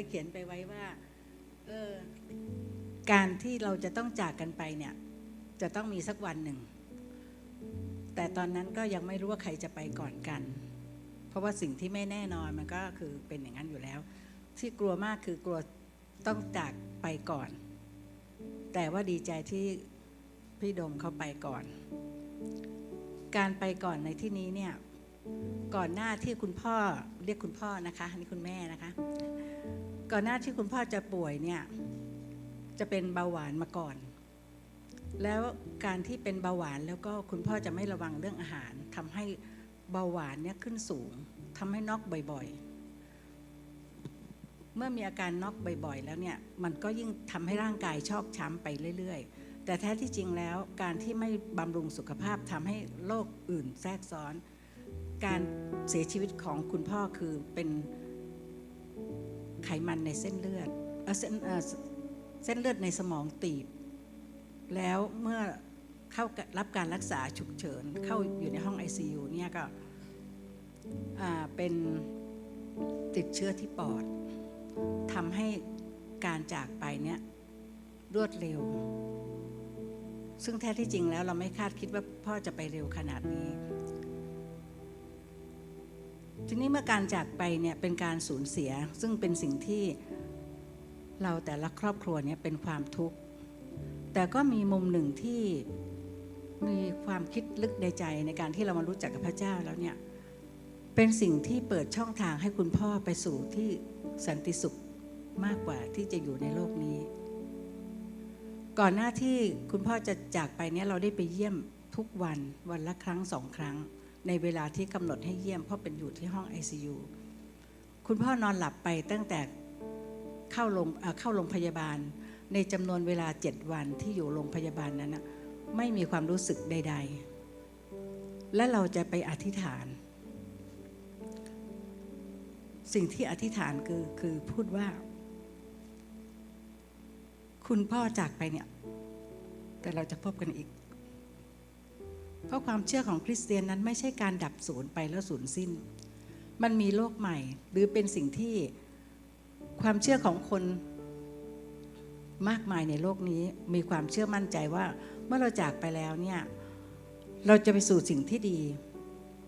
ยเขียนไปไว้ว่าเออการที่เราจะต้องจากกันไปเนี่ย จะต้องมีสักวันหนึ่ง แต่ตอนนั้นก็ยังไม่รู้ว่าใครจะไปก่อนกัน เพราะว่าสิ่งที่ไม่แน่นอนมันก็คือเป็นอย่างนั้นอยู่แล้ว ที่กลัวมากคือกลัวต้องจากไปก่อน แต่ว่าดีใจที่พี่ดมเขาไปก่อน การไปก่อนในที่นี้เนี่ยก่อนหน้าที่คุณพ่อเรียกคุณพ่อนะคะนี่คุณแม่นะคะ ก่อนหน้าที่คุณพ่อจะป่วยเนี่ย จะเป็นเบาหวานมาก่อน แล้วการที่เป็นเบาหวานแล้วก็คุณพ่อจะไม่ระวังเรื่องอาหารทำให้เบาหวานเนี่ยขึ้นสูงทำให้น็อกบ่อยๆ เมื่อมีอาการน็อกบ่อยๆ แล้วเนี่ยมันก็ยิ่งทำให้ร่างกายชอกช้ำไปเรื่อย ๆ แต่แท้ที่จริงแล้วการที่ไม่บำรุงสุขภาพทำให้โรคอื่นแทรกซ้อน การเสียชีวิตของคุณพ่อคือเป็น ไขมันในเส้นเลือดเอ่อเส้นเอ่อเส้นเลือดในสมองตีบ แล้วเมื่อเข้ารับการรักษาฉุกเฉิน เข้าอยู่ในห้อง ICU เนี่ยก็อ่าเป็นติดเชื้อที่ปอดทำให้การจากไปเนี่ยรวดเร็ว ซึ่งแท้ที่จริงแล้วเราไม่คาดคิดว่าพ่อจะไปเร็วขนาดนี้ ทีนี้เมื่อการจากไปเนี่ยเป็นการสูญเสีย ซึ่งเป็นสิ่งที่เราแต่ละครอบครัวเนี่ยเป็นความทุกข์ แต่ก็มีมุมหนึ่งที่มีความคิดลึกในใจในการที่เรามารู้จักกับพระเจ้าแล้วเนี่ยเป็นสิ่งที่เปิดช่องทางให้คุณพ่อไปสู่ที่สันติสุขมากกว่าที่จะอยู่ในโลกนี้ ก่อนหน้าที่คุณพ่อจะจากไปเนี่ยเราได้ไปเยี่ยมทุกวันวันละครั้งสองครั้ง ในเวลาที่กำหนดให้เยี่ยม เพราะเป็นอยู่ที่ห้อง ICU คุณพ่อนอนหลับไปตั้งแต่เข้าโรงเข้าโรงพยาบาล ในจำนวนเวลาเจ็ดวันที่อยู่โรงพยาบาลนั้นนะไม่มีความรู้สึกใด ๆ และเราจะไปอธิษฐาน สิ่งที่อธิษฐานคือคือพูดว่า คุณพ่อจากไปเนี่ย แต่เราจะพบกันอีก เพราะความเชื่อของคริสเตียนนั้นไม่ใช่การดับสูญไปแล้วสูญสิ้น มันมีโลกใหม่ หรือเป็นสิ่งที่ความเชื่อของคนมากมายในโลกนี้มีความเชื่อมั่นใจว่าเมื่อเราจากไปแล้วเนี่ยเราจะไปสู่สิ่งที่ดี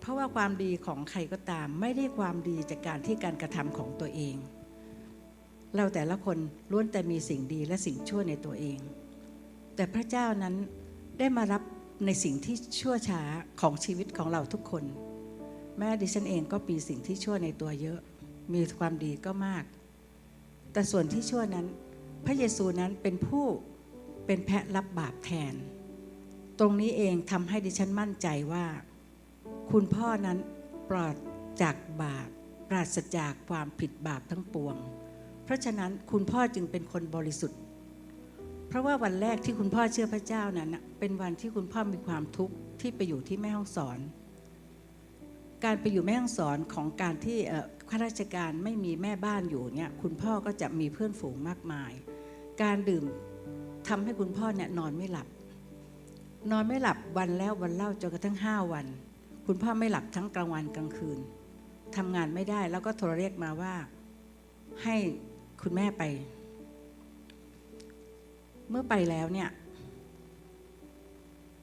เพราะว่าความดีของใครก็ตาม ไม่ได้ความดีจากการที่การกระทำของตัวเอง เราแต่ละคนล้วนแต่มีสิ่งดีและสิ่งชั่วในตัวเอง แต่พระเจ้านั้นได้มารับ ในสิ่งที่ชั่วช้าของชีวิตของเราทุกคน แม้ดิฉันเองก็มีสิ่งที่ชั่วในตัวเยอะ มีความดีก็มาก แต่ส่วนที่ชั่วนั้น พระเยซูนั้นเป็นผู้เป็นแพะรับบาปแทน ตรงนี้เองทำให้ดิฉันมั่นใจว่า คุณพ่อนั้นปลอดจากบาปปราศจากความผิดบาปทั้งปวง เพราะฉะนั้นคุณพ่อจึงเป็นคนบริสุทธิ์ เพราะว่าวันแรกที่คุณพ่อเชื่อพระเจ้านั้นน่ะเป็นวันที่คุณพ่อมีความทุกข์ที่ไปอยู่ที่แม่ห้องสอน การไปอยู่แม่ห้องสอนของการที่ข้าราชการไม่มีแม่บ้านอยู่เนี่ยคุณพ่อก็จะมีเพื่อนฝูงมากมาย การดื่มทำให้คุณพ่อเนี่ยนอนไม่หลับ นอนไม่หลับวันแล้ววันเล่าจนกระทั่งห้าวัน คุณพ่อไม่หลับทั้งกลางวันกลางคืนทำงานไม่ได้แล้วก็โทรเรียกมาว่าให้คุณแม่ไป เมื่อไปแล้วเนี่ย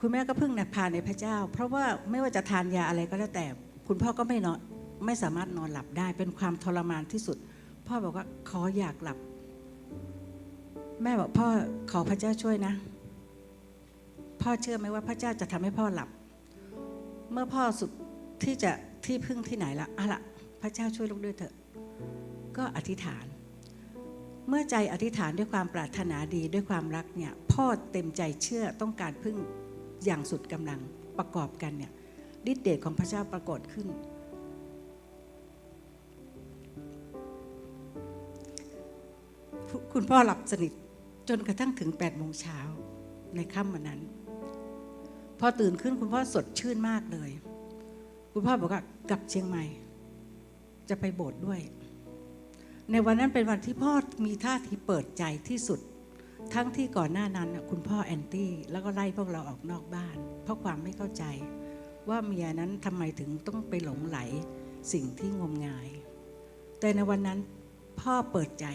คุณแม่ก็พึ่งนพาในพระเจ้า เพราะว่าไม่ว่าจะทานยาอะไรก็แล้วแต่ คุณพ่อก็ไม่นอนไม่สามารถนอนหลับได้ เป็นความทรมานที่สุด พ่อบอกว่าขออยากหลับ แม่บอกพ่อขอพระเจ้าช่วยนะ พ่อเชื่อไหมว่าพระเจ้าจะทำให้พ่อหลับ เมื่อพ่อสุดที่จะที่พึ่งที่ไหนละอะละพระเจ้าช่วยลูกด้วยเถอะ ก็อธิษฐาน เมื่อใจอธิษฐานด้วยความปรารถนาดีด้วยความรักเนี่ยพ่อเต็มใจเชื่อต้องการพึ่งอย่างสุดกำลังประกอบกันเนี่ยฤทธิเดชของพระเจ้าปรากฏขึ้น คุณพ่อหลับสนิทจนกระทั่งถึง8โมงเช้าในค่ำวันนั้น พอตื่นขึ้นคุณพ่อสดชื่นมากเลย คุณพ่อบอกว่ากลับเชียงใหม่ จะไปโบสถ์ด้วย ในวันนั้นเป็นวันที่พ่อมีท่าทีเปิดใจที่สุด ทั้งที่ก่อนหน้านั้นคุณพ่อแอนตี้แล้วก็ไล่พวกเราออกนอกบ้าน เพราะความไม่เข้าใจ ว่าเมียนั้นทำไมถึงต้องไปหลงไหลสิ่งที่งมงาย แต่ในวันนั้นพ่อเปิดใจ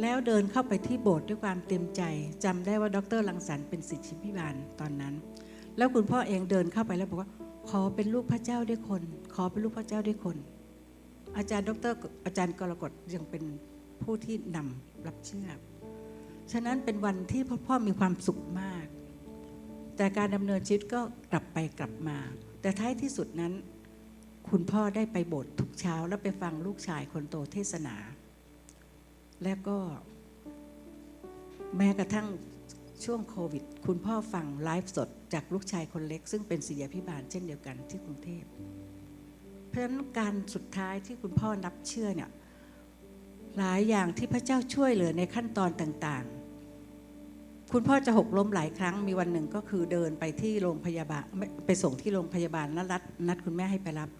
แล้วเดินเข้าไปที่โบสถ์ด้วยความเต็มใจจำได้ว่าดรลังสรรค์เป็นสิทธิพิบาลตอนนั้น แล้วคุณพ่อเองเดินเข้าไปแล้วบอกว่า ขอเป็นลูกพระเจ้าด้วยคน ขอเป็นลูกพระเจ้าด้วยคน อาจารย์ดรอาจารย์กรกฎยังเป็นผู้ที่นำรับเชื่อฉะนั้นเป็นวันที่พ่อพ่อมีความสุขมาก แต่การดำเนินชีวิตก็กลับไปกลับมา แต่ท้ายที่สุดนั้น คุณพ่อได้ไปโบสถ์ทุกเช้า แล้วไปฟังลูกชายคนโตเทศนา และก็แม้กระทั่งช่วงโควิด คุณพ่อฟังไลฟ์สดจากลูกชายคนเล็ก ซึ่งเป็นศิยพิบาลเช่นเดียวกันที่กรุงเทพ ราะฉะนั้นการสุดท้ายที่คุณพ่อนับเชื่อเนี่ยหลายอย่างที่พระเจ้าช่วยเหลือในขั้นตอนต่างๆ คุณพ่อจะหกล้มหลายครั้งมีวันหนึ่งก็คือเดินไปที่โรงพยาบาลไปส่งที่โรงพยาบาลแล้วนัดนัดคุณแม่ให้ไปรับ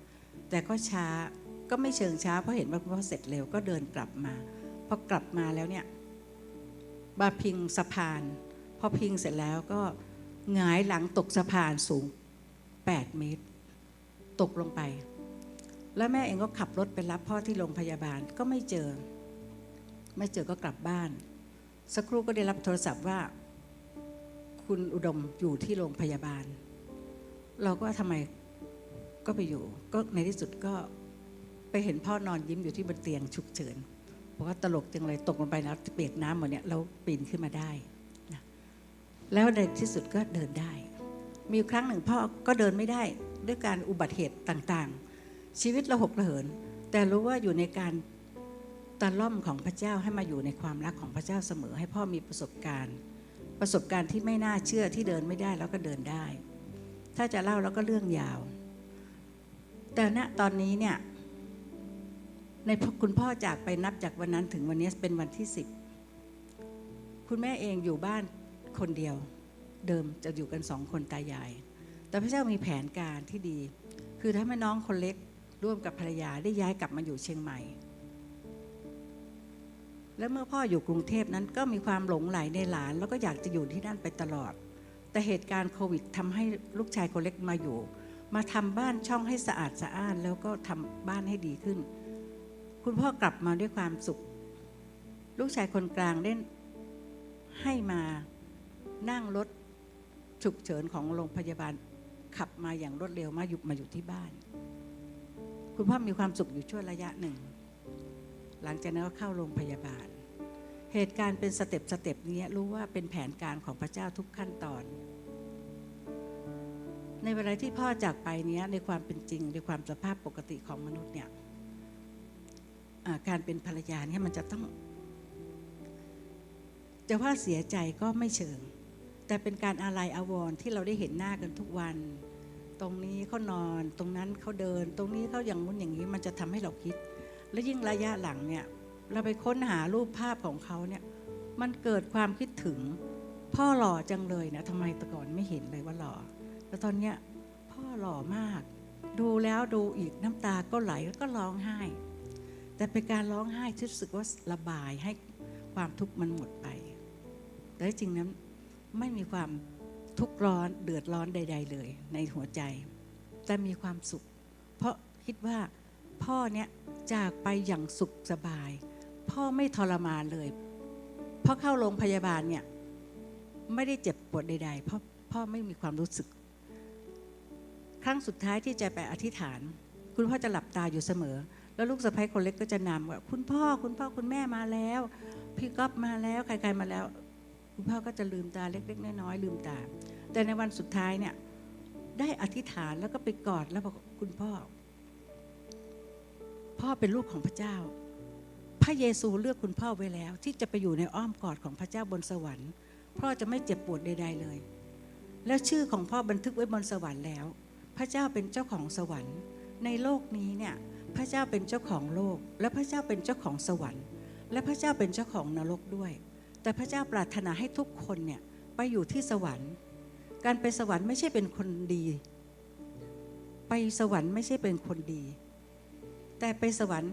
แต่ก็ช้าก็ไม่เชิงช้าเพราะเห็นว่าคุณพ่อเสร็จเร็วก็เดินกลับมาพอกลับมาแล้วเนี่ยบาพิงสะพานพอพิงเสร็จแล้วก็หงายหลังตกสะพานสูง 8 เมตร ตกลงไป แล้วแม่เองก็ขับรถไปรับพ่อที่โรงพยาบาลก็ไม่เจอ ไม่เจอก็กลับบ้าน สักครู่ก็ได้รับโทรศัพท์ว่า คุณอุดมอยู่ที่โรงพยาบาล เราก็ทำไมก็ไปอยู่ ก็ในที่สุดก็ไปเห็นพ่อนอนยิ้มอยู่ที่บนเตียงฉุกเฉินบอกว่าตลกจังเลยตกลงไปแล้วเปียกน้ำหมดเนี่ยเราปีนขึ้นมาได้นะแล้วในที่สุดก็เดินได้ มีครั้งหนึ่งพ่อก็เดินไม่ได้ด้วยการอุบัติเหตุต่างๆ ชีวิตระหกระเหิน แต่รู้ว่าอยู่ในการตะล่อมของพระเจ้าให้มาอยู่ในความรักของพระเจ้าเสมอ ให้พ่อมีประสบการณ์ ประสบการณ์ที่ไม่น่าเชื่อที่เดินไม่ได้แล้วก็เดินได้ ถ้าจะเล่าแล้วก็เรื่องยาว แต่ณตอนนี้เนี่ยในคุณพ่อจากไปนับจากวันนั้นถึงวันนี้เป็นวันที่สิบคุณแม่เองอยู่บ้านคนเดียว เดิมจะอยู่กันสองคนตายาย แต่พระเจ้ามีแผนการที่ดี คือถ้าแม่น้องคนเล็ก ร่วมกับภรรยาได้ย้ายกลับมาอยู่เชียงใหม่ และเมื่อพ่ออยู่กรุงเทพนั้นก็มีความหลงไหลในหลาน แล้วก็อยากจะอยู่ที่นั่นไปตลอด แต่เหตุการณ์โควิดทำให้ลูกชายคนเล็กมาอยู่ มาทำบ้านช่องให้สะอาดสะอ้าน แล้วก็ทำบ้านให้ดีขึ้น คุณพ่อกลับมาด้วยความสุข ลูกชายคนกลางได้ให้มานั่งรถฉุกเฉินของโรงพยาบาลขับมาอย่างรวดเร็วมาอยู่มาอยู่ที่บ้าน คุณพ่อมีความสุขอยู่ช่วงระยะหนึ่ง หลังจากนั้นก็เข้าโรงพยาบาล เหตุการณ์เป็นสเต็ปสเต็ปนี้รู้ว่าเป็นแผนการของพระเจ้าทุกขั้นตอน ในเวลาที่พ่อจากไปเนี้ยในความเป็นจริงในความสภาพปกติของมนุษย์เนี่ยการเป็นภรรยาเนี่ยมันจะต้อง จะว่าเสียใจก็ไม่เชิง แต่เป็นการอาลัยอาวรณ์ที่เราได้เห็นหน้ากันทุกวัน ตรงนี้เขานอน ตรงนั้นเขาเดิน ตรงนี้เขาอย่างนู้นอย่างนี้มันจะทำให้เราคิด และยิ่งระยะหลังเนี่ยเราไปค้นหารูปภาพของเขาเนี่ยมันเกิดความคิดถึง พ่อหล่อจังเลยนะทำไมแต่ก่อนไม่เห็นเลยว่าหล่อแต่ตอนเนี้ยพ่อหล่อมาก ดูแล้วดูอีกน้ำตาก็ไหลแล้วก็ร้องไห้ แต่เป็นการร้องไห้ที่รู้สึกว่าระบายให้ความทุกข์มันหมดไป แต่จริงนั้นไม่มีความ ทุกข์ร้อนเดือดร้อนใด ๆ เลยในหัวใจ แต่มีความสุข เพราะคิดว่าพ่อเนี่ยจากไปอย่างสุขสบาย พ่อไม่ทรมานเลยเพราะเข้าโรงพยาบาลเนี่ยไม่ได้เจ็บปวดใด ๆ เพราะพ่อไม่มีความรู้สึก ครั้งสุดท้ายที่จะไปอธิษฐาน คุณพ่อจะหลับตาอยู่เสมอ แล้วลูกสะใภ้คนเล็กก็จะนำว่าคุณพ่อคุณพ่อคุณแม่มาแล้ว พี่ก๊อฟมาแล้วใครๆมาแล้ว คุณพ่อก็จะลืมตาเล็ก ๆ น้อยๆลืมตา แต่ในวันสุดท้ายเนี่ย ได้อธิษฐานแล้วก็ไปกอดแล้วบอกคุณพ่อ พ่อเป็นลูกของพระเจ้า พระเยซูเลือกคุณพ่อไว้แล้ว ที่จะไปอยู่ในอ้อมกอดของพระเจ้าบนสวรรค์ พ่อจะไม่เจ็บปวดใด ๆเลย แล้วชื่อของพ่อบันทึกไว้บนสวรรค์แล้ว พระเจ้าเป็นเจ้าของสวรรค์ ในโลกนี้เนี่ย พระเจ้าเป็นเจ้าของโลก และพระเจ้าเป็นเจ้าของสวรรค์ และพระเจ้าเป็นเจ้าของนรกด้วย แต่พระเจ้าปรารถนาให้ทุกคนเนี่ยไปอยู่ที่สวรรค์ การไปสวรรค์ไม่ใช่เป็นคนดี ไปสวรรค์ไม่ใช่เป็นคนดี แต่ไปสวรรค์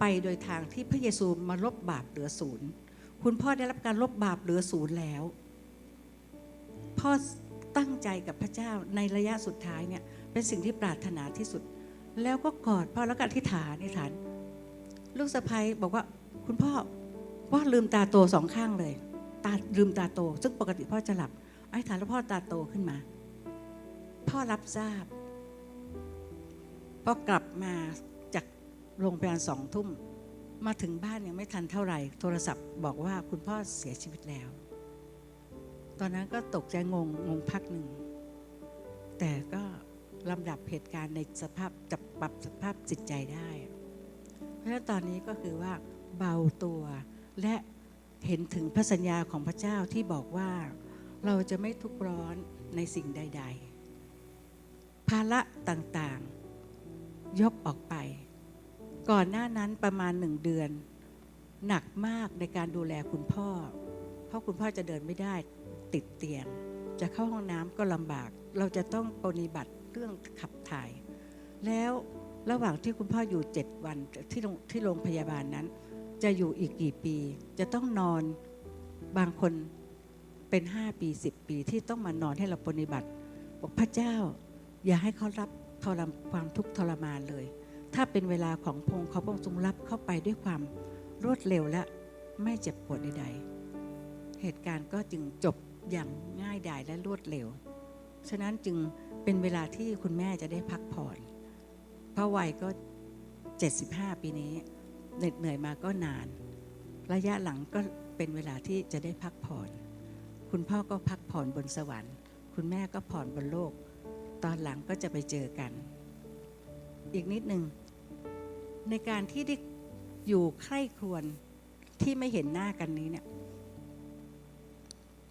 ไปโดยทางที่พระเยซูมาลบบาปเหลือศูนย์คุณพ่อได้รับการลบบาปเหลือศูนย์แล้ว พ่อตั้งใจกับพระเจ้าในระยะสุดท้ายเนี่ยเป็นสิ่งที่ปรารถนาที่สุด แล้วก็กอดพ่อแล้วก็อธิษฐานอธิษฐาน ลูกสะพ้ยบอกว่าคุณพ่อ พ่อลืมตาโตสองข้างเลย ตาลืมตาโต ซึ่งปกติพ่อจะหลับ ไอ้ฐานแล้วพ่อตาโตขึ้นมา พ่อรับทราบพอกลับมาจากโรงพยาบาลสองทุ่ม มาถึงบ้านยังไม่ทันเท่าไหร่ โทรศัพท์บอกว่าคุณพ่อเสียชีวิตแล้ว ตอนนั้นก็ตกใจงงงงพักหนึ่ง แต่ก็ลำดับเหตุการณ์ในสภาพจับปรับสภาพจิตใจได้ เพราะฉะนั้นตอนนี้ก็คือว่าเบาตัว และเห็นถึงพระสัญญาของพระเจ้าที่บอกว่าเราจะไม่ทุกข์ร้อนในสิ่งใด ๆ ภาระต่างๆ ยกออกไป ก่อนหน้านั้นประมาณหนึ่งเดือน หนักมากในการดูแลคุณพ่อ เพราะคุณพ่อจะเดินไม่ได้ติดเตียง จะเข้าห้องน้ำก็ลำบาก เราจะต้องปฏิบัติเรื่องขับถ่าย แล้วระหว่างที่คุณพ่ออยู่เจ็ดวันที่โรงที่โรงพยาบาลนั้น จะอยู่อีกกี่ปี จะต้องนอนบางคนเป็น 5 ปี 10 ปีที่ต้องมานอนให้เราปฏิบัติ บอกพระเจ้า อย่าให้เขารับทรมความทุกข์ทรมานเลย ถ้าเป็นเวลาของพงค์เขาพงค์ทรงรับเข้าไปด้วยความรวดเร็วและไม่เจ็บปวดใดๆ เหตุการณ์ก็จึงจบอย่างง่ายดายและรวดเร็ว ฉะนั้นจึงเป็นเวลาที่คุณแม่จะได้พักผ่อนเพราะวัยก็ 75 ปีนี้ เหน็ดเหนื่อยมาก็นาน ระยะหลังก็เป็นเวลาที่จะได้พักผ่อน คุณพ่อก็พักผ่อนบนสวรรค์ คุณแม่ก็ผ่อนบนโลก ตอนหลังก็จะไปเจอกัน อีกนิดหนึ่งในการที่ได้อยู่ใคร่ครวญที่ไม่เห็นหน้ากันนี้เนี่ย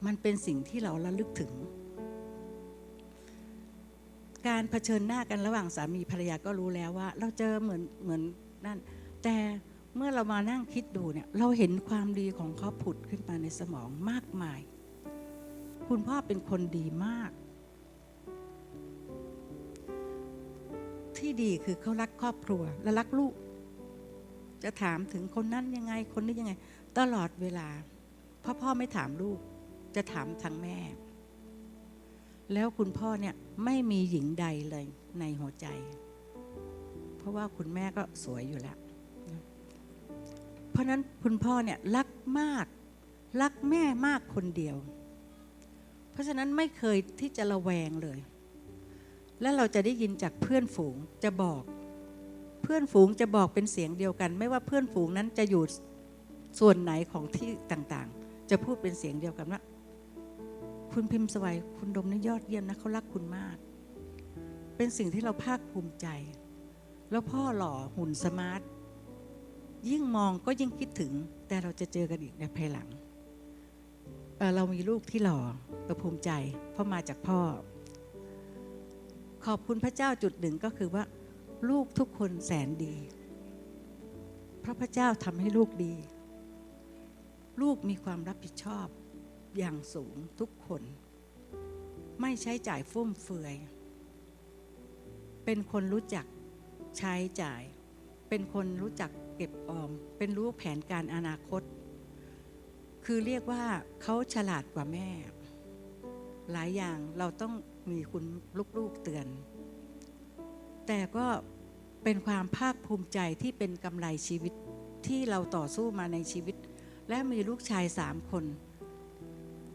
มันเป็นสิ่งที่เราระลึกถึง การเผชิญหน้ากันระหว่างสามีภรรยาก็รู้แล้วว่า เราเจอเหมือนเหมือนนั่น แต่ เมื่อเรามานั่งคิดดูเนี่ยเราเห็นความดีของเขาผุดขึ้นมาในสมองมากมาย คุณพ่อเป็นคนดีมาก ที่ดีคือเขารักครอบครัวและรักลูก จะถามถึงคนนั้นยังไงคนนี้ยังไง ตลอดเวลาเพราะพ่อไม่ถามลูก จะถามทางแม่ แล้วคุณพ่อเนี่ยไม่มีหญิงใดเลยในหัวใจ เพราะว่าคุณแม่ก็สวยอยู่แล้ว เพราะนั้นคุณพ่อเนี่ยรักมาก รักแม่มากคนเดียว เพราะฉะนั้นไม่เคยที่จะระแวงเลย และเราจะได้ยินจากเพื่อนฝูงจะบอก เพื่อนฝูงจะบอกเป็นเสียงเดียวกัน ไม่ว่าเพื่อนฝูงนั้นจะอยู่ส่วนไหนของที่ต่างๆ จะพูดเป็นเสียงเดียวกันว่าคุณพิมพ์สวัยคุณดมนี่ยอดเยี่ยมนะเขารักคุณมาก เป็นสิ่งที่เราภาคภูมิใจ แล้วพ่อหล่อหุ่นสมาร์ท ยิ่งมองก็ยิ่งคิดถึง แต่เราจะเจอกันอีกในภายหลังเเรามีลูกที่หล่อเราภูมิใจ เพราะมาจากพ่อ ขอบคุณพระเจ้าจุดหนึ่งก็คือว่า ลูกทุกคนแสนดีเพราะพระเจ้าทำให้ลูกดี ลูกมีความรับผิดชอบอย่างสูงทุกคน ไม่ใช้จ่ายฟุ่มเฟือย เป็นคนรู้จักใช้จ่าย เป็นคนรู้จัก เก็บออม เป็นรู้แผนการอนาคต คือเรียกว่าเขาฉลาดกว่าแม่ หลายอย่างเราต้องมีคุณลูกๆเตือน แต่ก็เป็นความภาคภูมิใจที่เป็นกำไรชีวิตที่เราต่อสู้มาในชีวิต และมีลูกชายสามคน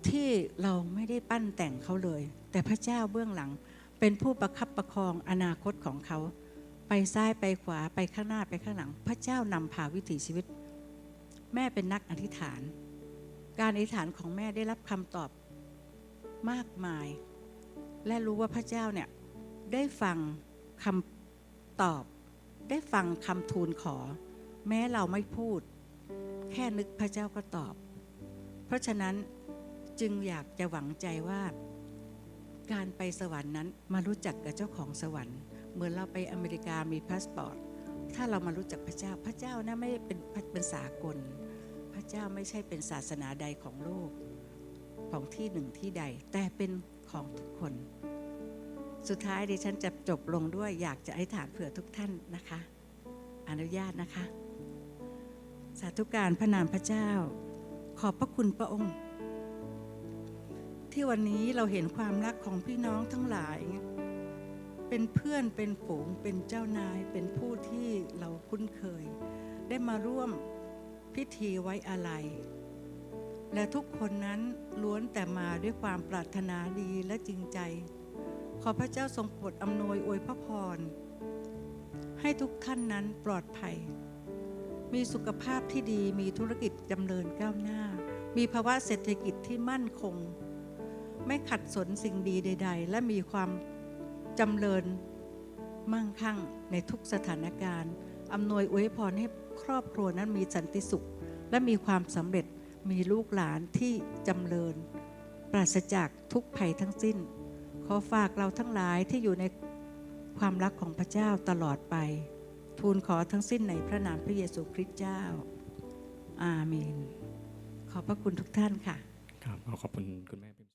ที่เราไม่ได้ปั้นแต่งเขาเลย แต่พระเจ้าเบื้องหลังเป็นผู้ประคับประคองอนาคตของเขา ไปซ้ายไปขวาไปข้างหน้าไปข้างหลัง พระเจ้านำพาวิถีชีวิต แม่เป็นนักอธิษฐาน การอธิษฐานของแม่ได้รับคำตอบมากมาย และรู้ว่าพระเจ้าเนี่ยได้ฟังคำตอบ ได้ฟังคำทูลขอ แม้เราไม่พูด แค่นึกพระเจ้าก็ตอบ เพราะฉะนั้นจึงอยากจะหวังใจว่า การไปสวรรค์นั้นมารู้จักกับเจ้าของสวรรค์ เหมือนเราไปอเมริกามีพาสปอร์ต ถ้าเรามารู้จักพระเจ้า พระเจ้านะไม่เป็นเป็นสากล พระเจ้าไม่ใช่เป็นศาสนาใดของโลก ของที่หนึ่งที่ใด แต่เป็นของทุกคน สุดท้ายดิฉันจะจบลงด้วยอยากจะอธิษฐานเผื่อทุกท่านนะคะ อนุญาตนะคะ สาธุการพระนามพระเจ้า ขอบพระคุณพระองค์ที่วันนี้เราเห็นความรักของพี่น้องทั้งหลาย เป็นเพื่อนเป็นฝูงเป็นเจ้านายเป็นผู้ที่เราคุ้นเคย ได้มาร่วมพิธีไว้อาลัยและทุกคนนั้นล้วนแต่มาด้วยความปรารถนาดีและจริงใจ ขอพระเจ้าทรงโปรดอำนวยอวยพระพร ให้ทุกท่านนั้นปลอดภัย มีสุขภาพที่ดีมีธุรกิจดำเนินก้าวหน้า มีภาวะเศรษฐกิจที่มั่นคง ไม่ขัดสนสิ่งดีใด ๆ และมีความ จำเริญมั่งคั่งในทุกสถานการณ์อำนวยอวยพรให้ครอบครัวนั้นมีสันติสุข และมีความสำเร็จมีลูกหลานที่จำเริญ ปราศจากทุกภัยทั้งสิ้น ขอฝากเราทั้งหลายที่อยู่ในความรักของพระเจ้าตลอดไป ทูลขอทั้งสิ้นในพระนามพระเยซูคริสต์เจ้า อาเมน ขอบพระคุณทุกท่านค่ะ ครับขอขอบคุณคุณแม่